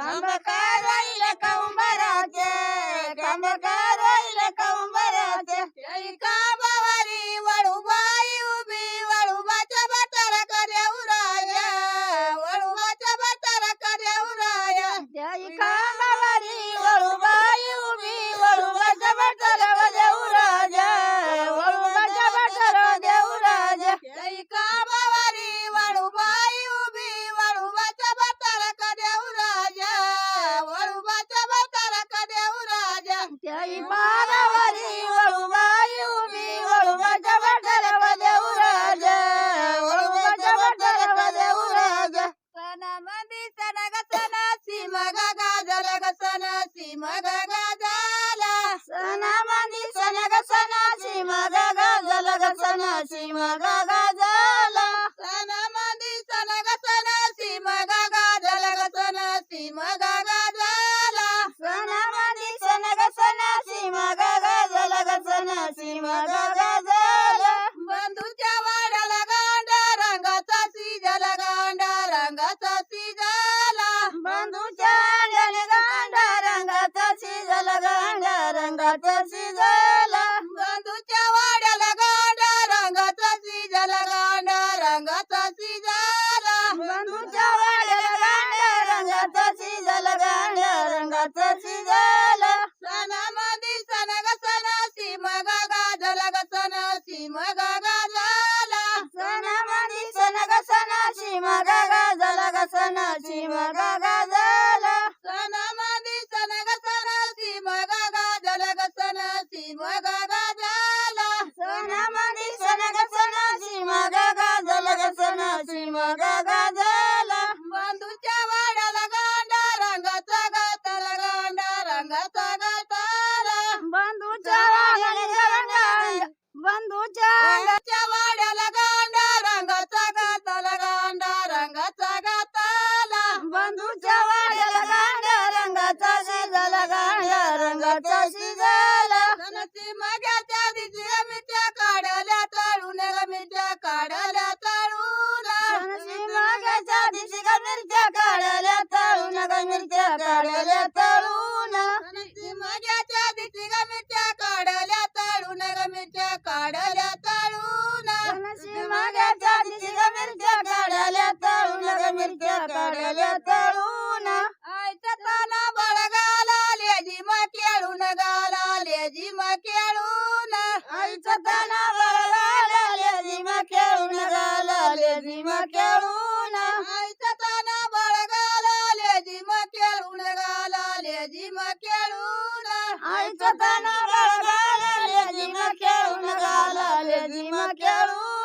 Vamos Fama सनासी SIM गाजला झाला सणामंदी सण ग सण सीम गा गा झाला ग सण सीम सनासी गा झाला सणामध्ये सण ग सनासी सीम गा ग सण सीम बंधूच्या वाड्याने गांडा बंधूच्या वाड्याला गांडा रंगाचा गाताला गांडा रंगाचा गाताला. बंधूच्या वाड्याला गांडा रंगाचा शिजला गांडा रंगाचा शिजला. सणसी मग्याच्या दिशी मिठ्या काढल्या तळून मिठ्या काढल्या तळून दिशी ग मिरच्या काढल्या काढल्या तळून आयच्या ताना बळगाला लेजी मग खेळून गाला लेजी मा खेळून. आईचा ताना बळगाला लेझिम खेळून गाला लेझिम खेळून. आईचा ताना बळगाला लेजी मग खेळून गाला लेजी मग खेळून. आईचा ताना बळगाला लेझिम खेळून गाला लेझिम खेळून.